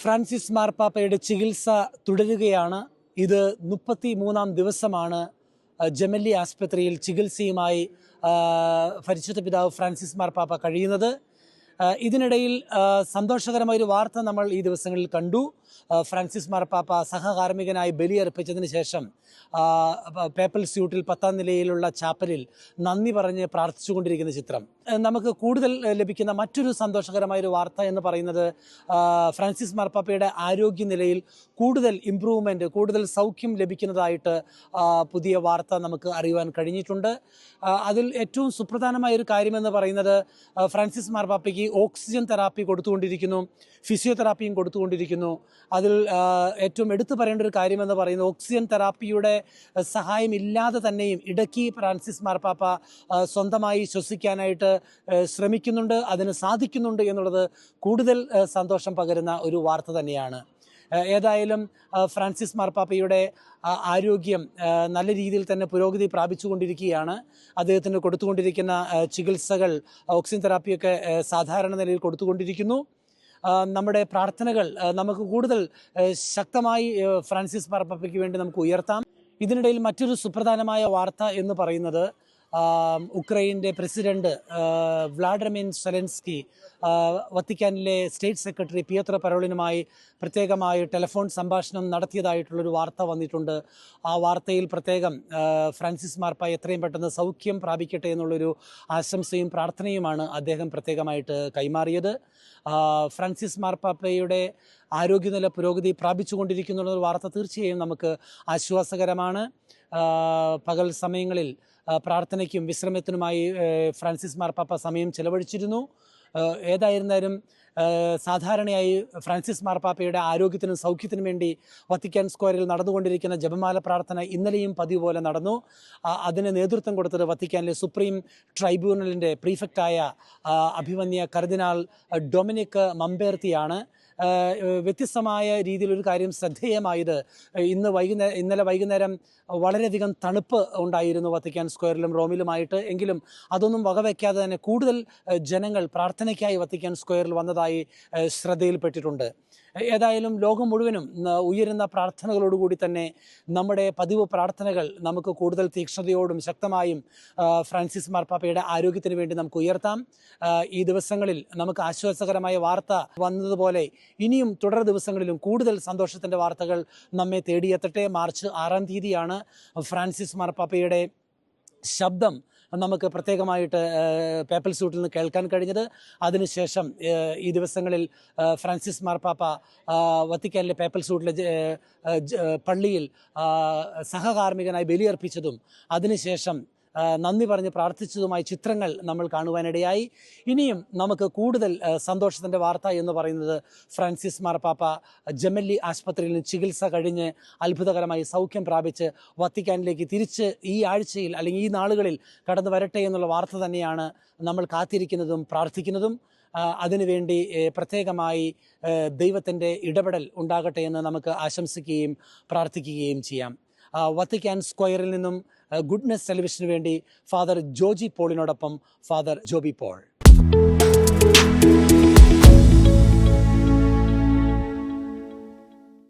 Francis മാർപ്പാപ്പയുടെ ചികിത്സ തുടരുകയാണ്. ഇത് മുപ്പത്തി മൂന്നാം ദിവസമാണ് ജമല്ലി ആസ്പത്രിയിൽ ചികിത്സയുമായി പരിശുദ്ധ പിതാവ് ഫ്രാൻസിസ് മാർപ്പാപ്പ കഴിയുന്നത്. ഇതിനിടയിൽ സന്തോഷകരമായ ഒരു വാർത്ത നമ്മൾ ഈ ദിവസങ്ങളിൽ കണ്ടു. ഫ്രാൻസിസ് മാർപ്പാപ്പ സഹകാർമ്മികനായി ബലിയർപ്പിച്ചതിന് ശേഷം പേപ്പൽ സ്യൂട്ടിൽ പത്താം നിലയിലുള്ള ചാപ്പലിൽ നന്ദി പറഞ്ഞ് പ്രാർത്ഥിച്ചുകൊണ്ടിരിക്കുന്ന ചിത്രം. നമുക്ക് കൂടുതൽ ലഭിക്കുന്ന മറ്റൊരു സന്തോഷകരമായ ഒരു വാർത്ത എന്ന് പറയുന്നത് ഫ്രാൻസിസ് മാർപ്പാപ്പയുടെ ആരോഗ്യനിലയിൽ കൂടുതൽ ഇമ്പ്രൂവ്മെന്റ് കൂടുതൽ സൗഖ്യം ലഭിക്കുന്നതായിട്ട് പുതിയ വാർത്ത നമുക്ക് അറിയുവാൻ കഴിഞ്ഞിട്ടുണ്ട്. അതിൽ ഏറ്റവും സുപ്രധാനമായ ഒരു കാര്യമെന്ന് പറയുന്നത് ഫ്രാൻസിസ് മാർപ്പാപ്പയ്ക്ക് ഓക്സിജൻ തെറാപ്പി കൊടുത്തുകൊണ്ടിരിക്കുന്നു ഫിസിയോതെറാപ്പിയും കൊടുത്തുകൊണ്ടിരിക്കുന്നു. അതിൽ ഏറ്റവും എടുത്തു പറയേണ്ട ഒരു കാര്യമെന്ന് പറയുന്നത് ഓക്സിജൻ തെറാപ്പിയുടെ സഹായം ഇല്ലാതെ തന്നെയും ഇടയ്ക്ക് ഫ്രാൻസിസ് മാർപ്പാപ്പ സ്വന്തമായി ശ്വസിക്കാനായിട്ട് ശ്രമിക്കുന്നുണ്ട് അതിന് സാധിക്കുന്നുണ്ട് എന്നുള്ളത് കൂടുതൽ സന്തോഷം പകരുന്ന ഒരു വാർത്ത തന്നെയാണ്. ഏതായാലും ഫ്രാൻസിസ് മാർപ്പാപ്പയുടെ ആരോഗ്യം നല്ല രീതിയിൽ തന്നെ പുരോഗതി പ്രാപിച്ചുകൊണ്ടിരിക്കുകയാണ്. അദ്ദേഹത്തിന് കൊടുത്തുകൊണ്ടിരിക്കുന്ന ചികിത്സകൾ ഓക്സിജൻ തെറാപ്പിയൊക്കെ സാധാരണ നിലയിൽ കൊടുത്തുകൊണ്ടിരിക്കുന്നു. നമ്മുടെ പ്രാർത്ഥനകൾ നമുക്ക് കൂടുതൽ ശക്തമായി ഫ്രാൻസിസ് മാർപ്പാപ്പയ്ക്ക് വേണ്ടി നമുക്ക് ഉയർത്താം. ഇതിനിടയിൽ മറ്റൊരു സുപ്രധാനമായ വാർത്ത എന്ന് പറയുന്നത് ഉക്രൈന്റെ പ്രസിഡന്റ് വ്ളാഡിമിൻ സെലൻസ്കി വത്തിക്കാനിലെ സ്റ്റേറ്റ് സെക്രട്ടറി പിയത്ര പരോളിനുമായി പ്രത്യേകമായി ടെലിഫോൺ സംഭാഷണം നടത്തിയതായിട്ടുള്ളൊരു വാർത്ത വന്നിട്ടുണ്ട്. ആ വാർത്തയിൽ പ്രത്യേകം ഫ്രാൻസിസ് മാർപ്പ എത്രയും പെട്ടെന്ന് സൗഖ്യം പ്രാപിക്കട്ടെ എന്നുള്ളൊരു ആശംസയും പ്രാർത്ഥനയുമാണ് അദ്ദേഹം പ്രത്യേകമായിട്ട് കൈമാറിയത്. ഫ്രാൻസിസ് മാർപ്പാപ്പയുടെ ആരോഗ്യനില പുരോഗതി പ്രാപിച്ചുകൊണ്ടിരിക്കുന്നു എന്നുള്ള വാർത്ത തീർച്ചയായും നമുക്ക് ആശ്വാസകരമാണ്. പകൽ സമയങ്ങളിൽ പ്രാർത്ഥനയ്ക്കും വിശ്രമത്തിനുമായി ഫ്രാൻസിസ് മാർപ്പാപ്പ സമയം ചെലവഴിച്ചിരുന്നു. ഏതായിരുന്നാലും സാധാരണയായി ഫ്രാൻസിസ് മാർപ്പാപ്പയുടെ ആരോഗ്യത്തിനും സൗഖ്യത്തിനും വേണ്ടി വത്തിക്കാൻ സ്ക്വയറിൽ നടന്നുകൊണ്ടിരിക്കുന്ന ജപമാല പ്രാർത്ഥന ഇന്നലെയും പതിവ് പോലെ നടന്നു. അതിന് നേതൃത്വം കൊടുത്തത് വത്തിക്കാനിലെ സുപ്രീം ട്രൈബ്യൂണലിന്റെ പ്രീഫെക്റ്റായ അഭിമന്യ കർദിനാൾ ഡൊമിനിക് മമ്പേർത്തിയാണ്. വ്യത്യസ്തമായ രീതിയിൽ ഒരു കാര്യം ശ്രദ്ധേയമായത് ഇന്ന് വൈകുന്നേരം ഇന്നലെ വൈകുന്നേരം വളരെയധികം തണുപ്പ് ഉണ്ടായിരുന്നു വത്തിക്കാൻ സ്ക്വയറിലും റോമിലുമായിട്ട്. എങ്കിലും അതൊന്നും വകവയ്ക്കാതെ തന്നെ കൂടുതൽ ജനങ്ങൾ പ്രാർത്ഥനയ്ക്കായി വത്തിക്കാൻ സ്ക്വയറിൽ വന്നതായി ശ്രദ്ധയിൽപ്പെട്ടിട്ടുണ്ട്. ഏതായാലും ലോകം മുഴുവനും ഉയരുന്ന പ്രാർത്ഥനകളോടുകൂടി തന്നെ നമ്മുടെ പതിവ് പ്രാർത്ഥനകൾ നമുക്ക് കൂടുതൽ തീക്ഷ്ണതയോടും ശക്തമായും ഫ്രാൻസിസ് മാർപ്പാപ്പയുടെ ആരോഗ്യത്തിന് വേണ്ടി നമുക്ക് ഉയർത്താം. ഈ ദിവസങ്ങളിൽ നമുക്ക് ആശ്വാസകരമായ വാർത്ത വന്നതുപോലെ ഇനിയും തുടർ ദിവസങ്ങളിലും കൂടുതൽ സന്തോഷത്തിന്റെ വാർത്തകൾ നമ്മെ തേടിയെത്തട്ടെ. മാർച്ച് ആറാം തീയതിയാണ് ഫ്രാൻസിസ് മാർപ്പാപ്പയുടെ ശബ്ദം. നമുക്ക് പ്രത്യേകമായിട്ട് പേപ്പൽ സ്യൂട്ടിൽ നിന്ന് കേൾക്കാൻ കഴിഞ്ഞത്. അതിനുശേഷം ഈ ദിവസങ്ങളിൽ ഫ്രാൻസിസ് മാർപ്പാപ്പ വത്തിക്കാനിലെ പേപ്പൽ സ്യൂട്ടിലെ പള്ളിയിൽ സഹകാർമ്മികനായി ബലിയർപ്പിച്ചതും അതിനുശേഷം നന്ദി പറഞ്ഞ് പ്രാർത്ഥിച്ചതുമായ ചിത്രങ്ങൾ നമ്മൾ കാണുവാനിടയായി. ഇനിയും നമുക്ക് കൂടുതൽ സന്തോഷത്തിന്റെ വാർത്ത എന്ന് പറയുന്നത് ഫ്രാൻസിസ് മാർപ്പാപ്പ ജമല്ലി ആശുപത്രിയിൽ നിന്ന് ചികിത്സ കഴിഞ്ഞ് അത്ഭുതകരമായി സൗഖ്യം പ്രാപിച്ച് വത്തിക്കാനിലേക്ക് തിരിച്ച് ഈ ആഴ്ചയിൽ അല്ലെങ്കിൽ ഈ നാളുകളിൽ കടന്നു വരട്ടെ എന്നുള്ള വാർത്ത തന്നെയാണ് നമ്മൾ കാത്തിരിക്കുന്നതും പ്രാർത്ഥിക്കുന്നതും. അതിനുവേണ്ടി പ്രത്യേകമായി ദൈവത്തിന്റെ ഇടപെടൽ ഉണ്ടാകട്ടെ എന്ന് നമുക്ക് ആശംസിക്കുകയും പ്രാർത്ഥിക്കുകയും ചെയ്യാം. വത്തിക്കാൻ സ്ക്വയറിൽ നിന്നും ഗുഡ്നെസ് ടെലിവിഷന് വേണ്ടി ഫാദർ ജോജി പോളിനോടൊപ്പം ഫാദർ ജോബി പോൾ.